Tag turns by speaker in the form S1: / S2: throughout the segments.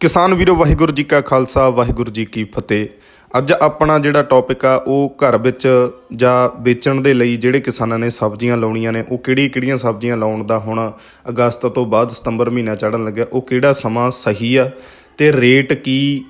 S1: ਕਿਸਾਨ ਵੀਰੋ, ਵਾਹਿਗੁਰੂ ਜੀ ਕਾ ਖਾਲਸਾ, ਵਾਹਿਗੁਰੂ ਜੀ ਕੀ ਫਤਿਹ। ਅੱਜ ਆਪਣਾ ਜਿਹੜਾ ਟੌਪਿਕ ਆ, ਉਹ ਘਰ ਵਿੱਚ ਜਾਂ ਵੇਚਣ ਦੇ ਲਈ ਜਿਹੜੇ ਕਿਸਾਨਾਂ ਨੇ ਸਬਜ਼ੀਆਂ ਲਾਉਣੀਆਂ ਨੇ, ਉਹ ਕਿਹੜੀ ਕਿਹੜੀਆਂ ਸਬਜ਼ੀਆਂ ਲਾਉਣ ਦਾ ਹੁਣ ਅਗਸਤ ਤੋਂ ਬਾਅਦ ਸਤੰਬਰ ਮਹੀਨਾ ਚੜਨ ਲੱਗਿਆ, ਉਹ ਕਿਹੜਾ ਸਮਾਂ ਸਹੀ ਆ ਤੇ ਰੇਟ ਕੀ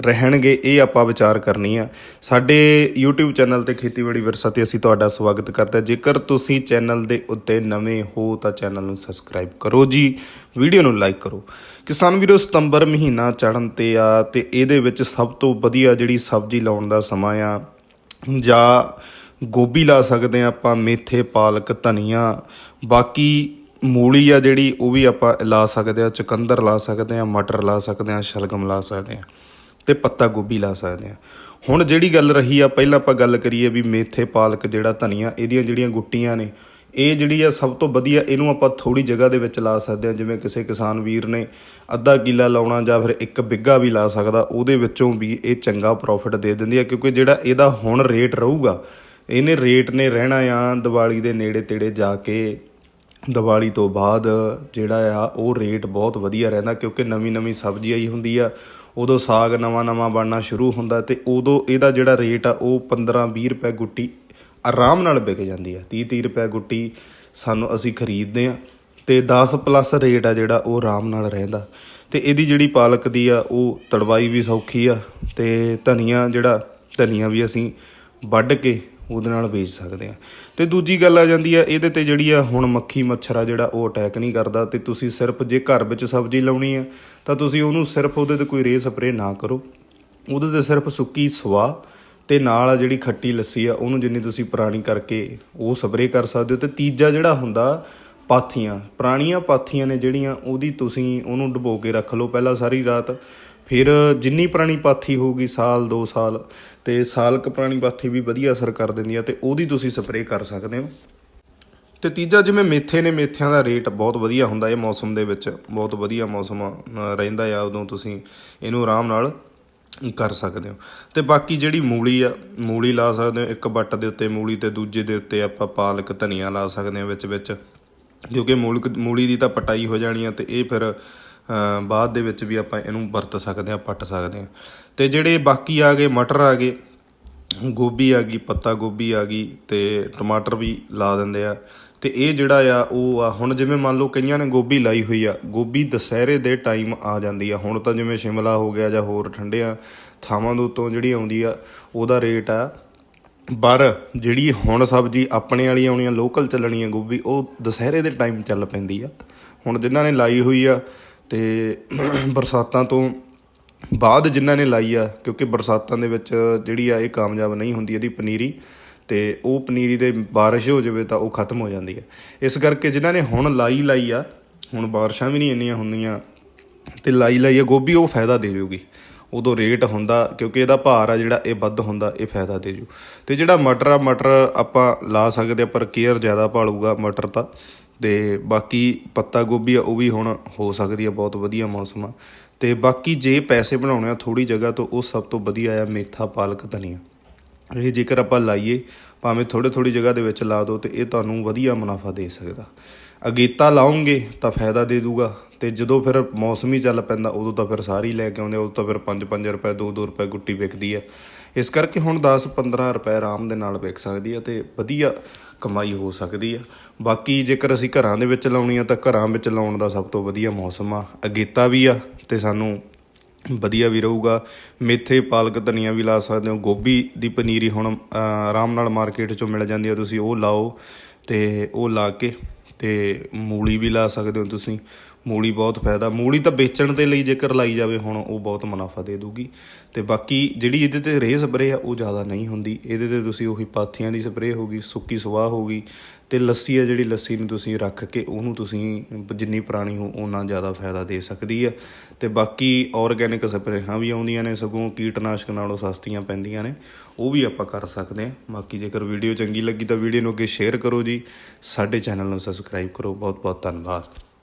S1: ਰਹਿਣਗੇ, ਇਹ ਆਪਾਂ ਵਿਚਾਰ ਕਰਨੀ ਆ। ਸਾਡੇ YouTube ਚੈਨਲ ਤੇ ਖੇਤੀਬਾੜੀ ਵਿਰਸਾ ਤੇ ਅਸੀਂ ਤੁਹਾਡਾ ਸਵਾਗਤ ਕਰਦੇ। ਹਾਂ ਜੇਕਰ ਤੁਸੀਂ ਚੈਨਲ ਦੇ ਉੱਤੇ ਨਵੇਂ ਹੋ, ਤਾਂ ਚੈਨਲ ਨੂੰ ਸਬਸਕ੍ਰਾਈਬ ਕਰੋ ਜੀ। ਵੀਡੀਓ ਨੂੰ ਲਾਈਕ ਕਰੋ। ਕਿਸਾਨ ਵੀਰੋ, ਸਤੰਬਰ ਮਹੀਨਾ ਚੜਨ ਤੇ ਆ, ਤੇ ਇਹਦੇ ਵਿੱਚ ਸਭ ਤੋਂ ਵਧੀਆ ਜਿਹੜੀ ਸਬਜ਼ੀ ਲਾਉਣ ਦਾ ਸਮਾਂ ਆ, ਜਾਂ ਗੋਭੀ ਲਾ ਸਕਦੇ ਆ ਆਪਾਂ, ਮੇਥੇ, ਪਾਲਕ, ਧਨੀਆ। ਬਾਕੀ ਮੂਲੀ ਆ ਜਿਹੜੀ, ਉਹ ਵੀ ਆਪਾਂ ਲਾ ਸਕਦੇ ਆ ਚੁਕੰਦਰ ਲਾ ਸਕਦੇ ਆ ਮਟਰ ਲਾ ਸਕਦੇ ਆ ਸ਼ਲਗਮ ਲਾ ਸਕਦੇ ਆ ਤੇ ਪੱਤਾ ਗੋਭੀ ਲਾ ਸਕਦੇ ਆ ਹੁਣ ਜਿਹੜੀ ਗੱਲ ਰਹੀ ਆ, ਪਹਿਲਾਂ ਆਪਾਂ ਗੱਲ ਕਰੀਏ ਵੀ ਮੇਥੇ ਪਾਲਕ ਜਿਹੜਾ ਧਨੀਆ, ਇਹਦੀਆਂ ਜਿਹੜੀਆਂ ਗੁੱਟੀਆਂ ਨੇ, ਇਹ ਜਿਹੜੀ ਆ ਸਭ ਤੋਂ ਵਧੀਆ ਇਹਨੂੰ ਆਪਾਂ ਥੋੜੀ ਜਗ੍ਹਾ ਦੇ ਵਿੱਚ ਲਾ ਸਕਦੇ ਆ ਜਿਵੇਂ ਕਿਸੇ ਕਿਸਾਨ ਵੀਰ ਨੇ ਅੱਧਾ ਕਿੱਲਾ ਲਾਉਣਾ ਜਾਂ ਫਿਰ ਇੱਕ ਬਿੱਗਾ ਵੀ ਲਾ ਸਕਦਾ, ਉਹਦੇ ਵਿੱਚੋਂ ਵੀ ਇਹ ਚੰਗਾ ਪ੍ਰੋਫਿਟ ਦੇ ਦਿੰਦੀ ਆ, ਕਿਉਂਕਿ ਜਿਹੜਾ ਇਹਦਾ ਹੁਣ ਰੇਟ ਰਹੂਗਾ, ਇਹਨੇ ਰੇਟ ਨੇ ਰਹਿਣਾ ਆ ਦੀਵਾਲੀ ਦੇ ਨੇੜੇ ਤੇੜੇ ਜਾ ਕੇ। ਦੀਵਾਲੀ ਤੋਂ ਬਾਅਦ ਜਿਹੜਾ ਆ, ਉਹ ਰੇਟ ਬਹੁਤ ਵਧੀਆ ਰਹਿੰਦਾ, ਕਿਉਂਕਿ ਨਵੀਂ ਨਵੀਂ ਸਬਜ਼ੀ ਆਈ ਹੁੰਦੀ ਆ ਉਦੋਂ ਸਾਗ ਨਵਾਂ ਨਵਾਂ ਬਣਨਾ ਸ਼ੁਰੂ ਹੁੰਦਾ ਤੇ ਉਦੋਂ ਇਹਦਾ ਜਿਹੜਾ ਰੇਟ ਆ ਉਹ 15 20 ਰੁਪਏ ਗੁੱਟੀ ਆਰਾਮ ਨਾਲ ਵਿਕ ਜਾਂਦੀ ਆ। 30 30 ਰੁਪਏ ਗੁੱਟੀ ਸਾਨੂੰ ਅਸੀਂ ਖਰੀਦਦੇ ਆ ਤੇ 10 ਪਲੱਸ ਰੇਟ ਆ ਜਿਹੜਾ ਉਹ ਆਰਾਮ ਨਾਲ ਰਹਿੰਦਾ। ਤੇ ਇਹਦੀ ਜਿਹੜੀ ਪਾਲਕ ਦੀ ਆ ਉਹ ਤੜਵਾਈ ਵੀ ਸੌਖੀ ਆ ਤੇ ਧਨੀਆ ਜਿਹੜਾ ਧਨੀਆ ਵੀ ਅਸੀਂ ਵੱਢ ਕੇ ਉਹਦੇ ਨਾਲ ਵੇਚ ਸਕਦੇ ਆ। ਤੇ ਦੂਜੀ ਗੱਲ ਆ ਜਾਂਦੀ ਆ, ਇਹਦੇ ਤੇ ਜਿਹੜੀ ਆ ਹੁਣ ਮੱਖੀ ਮੱਛਰ ਆ ਜਿਹੜਾ, ਉਹ ਅਟੈਕ ਨਹੀਂ ਕਰਦਾ ਤੇ ਤੁਸੀਂ ਸਿਰਫ ਜੇ ਘਰ ਵਿੱਚ ਸਬਜ਼ੀ ਲਾਉਣੀ ਆ, ਤਾਂ ਤੁਸੀਂ ਉਹਨੂੰ ਸਿਰਫ ਉਹਦੇ ਤੇ ਕੋਈ ਰੇ ਸਪਰੇ ਨਾ ਕਰੋ। ਉਹਦੇ ਤੇ ਸਿਰਫ ਸੁੱਕੀ ਸਵਾਹ ਤੇ ਨਾਲ ਆ ਜਿਹੜੀ ਖੱਟੀ ਲੱਸੀ ਆ, ਉਹਨੂੰ ਜਿੰਨੀ ਤੁਸੀਂ ਪੁਰਾਣੀ ਕਰਕੇ ਉਹ ਸਪਰੇ ਕਰ ਸਕਦੇ ਹੋ। ਤੇ ਤੀਜਾ ਜਿਹੜਾ ਹੁੰਦਾ, ਪਾਥੀਆਂ। ਪੁਰਾਣੀਆਂ ਪਾਥੀਆਂ ਨੇ ਜਿਹੜੀਆਂ, ਉਹਦੀ ਤੁਸੀਂ ਉਹਨੂੰ ਡੁਬੋ ਕੇ ਰੱਖ ਲਓ ਪਹਿਲਾਂ ਸਾਰੀ ਰਾਤ। ਫਿਰ ਜਿੰਨੀ ਪੁਰਾਣੀ ਪਾਥੀ ਹੋਊਗੀ ਸਾਲ 2 ਸਾਲ, ਤੇ ਸਾਲ ਕ ਪੁਰਾਣੀ ਪਾਥੀ ਵੀ ਵਧੀਆ ਅਸਰ ਕਰ ਦਿੰਦੀ ਆ ਤੇ ਉਹਦੀ ਤੁਸੀਂ ਸਪਰੇਅ ਕਰ ਸਕਦੇ ਹੋ। ਤੇ ਤੀਜਾ, ਜਿਵੇਂ ਮੇਥੇ ਨੇ ਮੇਥਿਆਂ ਦਾ ਰੇਟ ਬਹੁਤ ਵਧੀਆ ਹੁੰਦਾ ਇਹ ਮੌਸਮ ਦੇ ਵਿੱਚ, ਬਹੁਤ ਵਧੀਆ ਮੌਸਮ ਰਹਿੰਦਾ ਆ ਉਦੋਂ ਤੁਸੀਂ ਇਹਨੂੰ ਆਰਾਮ ਨਾਲ ਕਰ ਸਕਦੇ ਹੋ। ਤੇ ਬਾਕੀ ਜਿਹੜੀ ਮੂਲੀ ਆ, ਮੂਲੀ ਲਾ ਸਕਦੇ ਹੋ, ਇੱਕ ਬੱਟ ਦੇ ਉੱਤੇ ਮੂਲੀ ਤੇ ਦੂਜੇ ਦੇ ਉੱਤੇ ਆਪਾਂ ਪਾਲਕ ਧਨੀਆ ਲਾ ਸਕਦੇ ਹਾਂ ਵਿੱਚ ਵਿੱਚ, ਕਿਉਂਕਿ ਮੂਲਕ, ਮੂਲੀ ਦੀ ਤਾਂ ਪਟਾਈ ਹੋ ਜਾਣੀ ਆ ਤੇ ਇਹ ਫਿਰ ਬਾਅਦ ਦੇ ਵਿੱਚ ਵੀ ਆਪਾਂ ਇਹਨੂੰ ਵਰਤ ਸਕਦੇ ਹਾਂ, ਪੱਟ ਸਕਦੇ ਹਾਂ। ਤੇ ਜਿਹੜੇ ਬਾਕੀ ਆ ਗਏ, ਮਟਰ ਆ ਗਏ, ਗੋਭੀ ਆ ਗਈ, ਪੱਤਾ ਗੋਭੀ ਆ ਗਈ ਤੇ ਟਮਾਟਰ ਵੀ ਲਾ ਦਿੰਦੇ ਆ। ਤੇ ਇਹ ਜਿਹੜਾ ਆ, ਉਹ ਆ, ਹੁਣ ਜਿਵੇਂ ਮੰਨ ਲਓ ਕਈਆਂ ਨੇ ਗੋਭੀ ਲਾਈ ਹੋਈ ਆ, ਗੋਭੀ ਦਸਹਿਰੇ ਦੇ ਟਾਈਮ ਆ ਜਾਂਦੀ ਆ। ਹੁਣ ਤਾਂ ਜਿਵੇਂ ਸ਼ਿਮਲਾ ਹੋ ਗਿਆ ਜਾਂ ਹੋਰ ਠੰਡਿਆਂ ਥਾਵਾਂ ਦੇ ਉੱਤੋਂ ਜਿਹੜੀ ਆਉਂਦੀ ਆ, ਉਹਦਾ ਰੇਟ ਆ। ਪਰ ਜਿਹੜੀ ਹੁਣ ਸਬਜ਼ੀ ਆਪਣੇ ਵਾਲੀ ਆਉਣੀ ਆ ਲੋਕਲ ਚੱਲਣੀ ਆ ਗੋਭੀ, ਉਹ ਦੁਸਹਿਰੇ ਦੇ ਟਾਈਮ ਚੱਲ ਪੈਂਦੀ ਆ। ਹੁਣ ਜਿਨ੍ਹਾਂ ਨੇ ਲਾਈ ਹੋਈ ਆ ਤੇ ਬਰਸਾਤਾਂ ਤੋਂ ਬਾਅਦ ਜਿਨ੍ਹਾਂ ਨੇ ਲਾਈ ਆ, ਕਿਉਂਕਿ ਬਰਸਾਤਾਂ ਦੇ ਵਿੱਚ ਜਿਹੜੀ ਆ ਇਹ ਕਾਮਯਾਬ ਨਹੀਂ ਹੁੰਦੀ ਇਹਦੀ ਪਨੀਰੀ, ਤੇ ਉਹ ਪਨੀਰੀ ਦੇ ਬਾਰਿਸ਼ ਹੋ ਜਾਵੇ ਤਾਂ ਉਹ ਖਤਮ ਹੋ ਜਾਂਦੀ ਹੈ ਇਸ ਕਰਕੇ ਜਿਨ੍ਹਾਂ ਨੇ ਹੁਣ ਲਾਈ ਲਾਈ ਆ, ਹੁਣ ਬਾਰਿਸ਼ਾਂ ਵੀ ਨਹੀਂ ਇੰਨੀਆਂ ਹੁੰਦੀਆਂ, ਤੇ ਲਾਈ ਲਾਈ ਆ, ਗੋਭੀ ਉਹ ਫਾਇਦਾ ਦੇ ਜੂਗੀ। ਉਦੋਂ ਰੇਟ ਹੁੰਦਾ, ਕਿਉਂਕਿ ਇਹਦਾ ਭਾਰ ਆ ਜਿਹੜਾ, ਇਹ ਵੱਧ ਹੁੰਦਾ, ਇਹ ਫਾਇਦਾ ਦੇ ਜੂ। ਤੇ ਜਿਹੜਾ ਮਟਰ ਆ, ਮਟਰ ਆਪਾਂ ਲਾ ਸਕਦੇ ਆ, ਪਰ ਕੇਅਰ ਜ਼ਿਆਦਾ ਭਾਲੂਗਾ ਮਟਰ ਤਾਂ। ਤੇ ਬਾਕੀ ਪੱਤਾ ਗੋਭੀ ਆ, ਉਹ ਵੀ ਹੁਣ ਹੋ ਸਕਦੀ ਆ, ਬਹੁਤ ਵਧੀਆ ਮੌਸਮ ਆ। ਤੇ ਬਾਕੀ ਜੇ ਪੈਸੇ ਬਣਾਉਣੇ ਆ ਥੋੜੀ ਜਗ੍ਹਾ, ਤੋਂ ਉਹ ਸਭ ਤੋਂ ਵਧੀਆ ਆ ਮੇਥਾ, ਪਾਲਕ, ਧਨੀਆ। ਇਹ ਜੇਕਰ ਆਪਾਂ ਲਾਈਏ, ਭਾਵੇਂ ਥੋੜੇ ਥੋੜੀ ਜਗ੍ਹਾ ਦੇ ਵਿੱਚ ਲਾ ਦਿਓ ਤੇ ਇਹ ਤੁਹਾਨੂੰ ਵਧੀਆ ਮੁਨਾਫਾ ਦੇ ਸਕਦਾ। ਅਗੇਤਾ ਲਾਉਂਗੇ ਤਾਂ ਫਾਇਦਾ ਦੇ ਦੂਗਾ। ਤੇ ਜਦੋਂ ਫਿਰ ਮੌਸਮ ਹੀ ਚੱਲ ਪੈਂਦਾ, ਉਦੋਂ ਤਾਂ ਫਿਰ ਸਾਰੀ ਲੈ ਕੇ ਆਉਂਦੇ ਉਦੋਂ ਤਾਂ ਫਿਰ 5-5 ਰੁਪਏ 2-2 ਰੁਪਏ ਗੁੱਟੀ ਵਿਕਦੀ ਹੈ ਇਸ ਕਰਕੇ ਹੁਣ 10-15 ਰੁਪਏ ਆਰਾਮ ਦੇ ਨਾਲ ਵਿਕ ਸਕਦੀ ਹੈ ਤੇ ਵਧੀਆ ਕਮਾਈ ਹੋ ਸਕਦੀ ਆ ਬਾਕੀ ਜੇਕਰ ਅਸੀਂ ਘਰਾਂ ਦੇ ਵਿੱਚ ਲਾਉਣੀ ਆ ਤਾਂ ਘਰਾਂ ਵਿੱਚ ਲਾਉਣ ਦਾ ਸਭ ਤੋਂ ਵਧੀਆ ਮੌਸਮ ਆ। ਅਗੇਤਾ ਵੀ ਆ ਤੇ ਸਾਨੂੰ ਵਧੀਆ ਵੀ ਰਹੂਗਾ। ਮੇਥੇ, ਪਾਲਕ, ਧਨੀਆ ਵੀ ਲਾ ਸਕਦੇ ਹੋ। ਗੋਭੀ ਦੀ ਪਨੀਰੀ ਹੁਣ ਆਰਾਮ ਨਾਲ ਮਾਰਕੀਟ ਚੋਂ ਮਿਲ ਜਾਂਦੀ ਆ। ਤੁਸੀਂ ਉਹ ਲਾਓ ਤੇ ਉਹ ਲਾ ਕੇ ਤੇ ਮੂਲੀ ਵੀ ਲਾ ਸਕਦੇ ਹੋ ਤੁਸੀਂ। ਮੂਲੀ ਬਹੁਤ ਫਾਇਦਾ। ਮੂਲੀ ਤਾਂ ਵੇਚਣ ਦੇ ਲਈ ਜੇਕਰ ਲਾਈ ਜਾਵੇ, ਹੁਣ ਉਹ ਬਹੁਤ ਮੁਨਾਫਾ ਦੇ ਦੂਗੀ। ਤੇ ਬਾਕੀ ਜਿਹੜੀ ਇਹਦੇ ਤੇ ਰੇਹ ਸਪਰੇ ਆ, ਉਹ ਜ਼ਿਆਦਾ ਨਹੀਂ ਹੁੰਦੀ। ਇਹਦੇ ਤੇ ਤੁਸੀਂ ਉਹੀ ਪਾਥੀਆਂ ਦੀ ਸਪਰੇ ਹੋਗੀ ਸੁੱਕੀ ਸਵਾਹ ਹੋਗੀ ਤੇ ਲੱਸੀ ਆ, ਜਿਹੜੀ ਲੱਸੀ ਨੂੰ ਤੁਸੀਂ ਰੱਖ ਕੇ ਉਹਨੂੰ ਤੁਸੀਂ ਜਿੰਨੀ ਪੁਰਾਣੀ ਹੋ ਉਹਨਾਂ ਜ਼ਿਆਦਾ ਫਾਇਦਾ ਦੇ ਸਕਦੀ ਆ। ਤੇ ਬਾਕੀ ਆਰਗੈਨਿਕ ਸਪਰੇਹਾਂ ਵੀ ਆਉਂਦੀਆਂ ਨੇ ਸਗੋਂ, ਕੀਟਨਾਸ਼ਕ ਨਾਲੋਂ ਸਸਤੀਆਂ ਪੈਂਦੀਆਂ ਨੇ। ਉਹ ਵੀ ਆਪਾਂ ਕਰ ਸਕਦੇ ਆ। ਬਾਕੀ ਜੇਕਰ ਵੀਡੀਓ ਚੰਗੀ ਲੱਗੀ ਤਾਂ ਵੀਡੀਓ ਨੂੰ ਅੱਗੇ ਸ਼ੇਅਰ ਕਰੋ ਜੀ। ਸਾਡੇ ਚੈਨਲ ਨੂੰ ਸਬਸਕ੍ਰਾਈਬ ਕਰੋ। ਬਹੁਤ ਬਹੁਤ ਧੰਨਵਾਦ।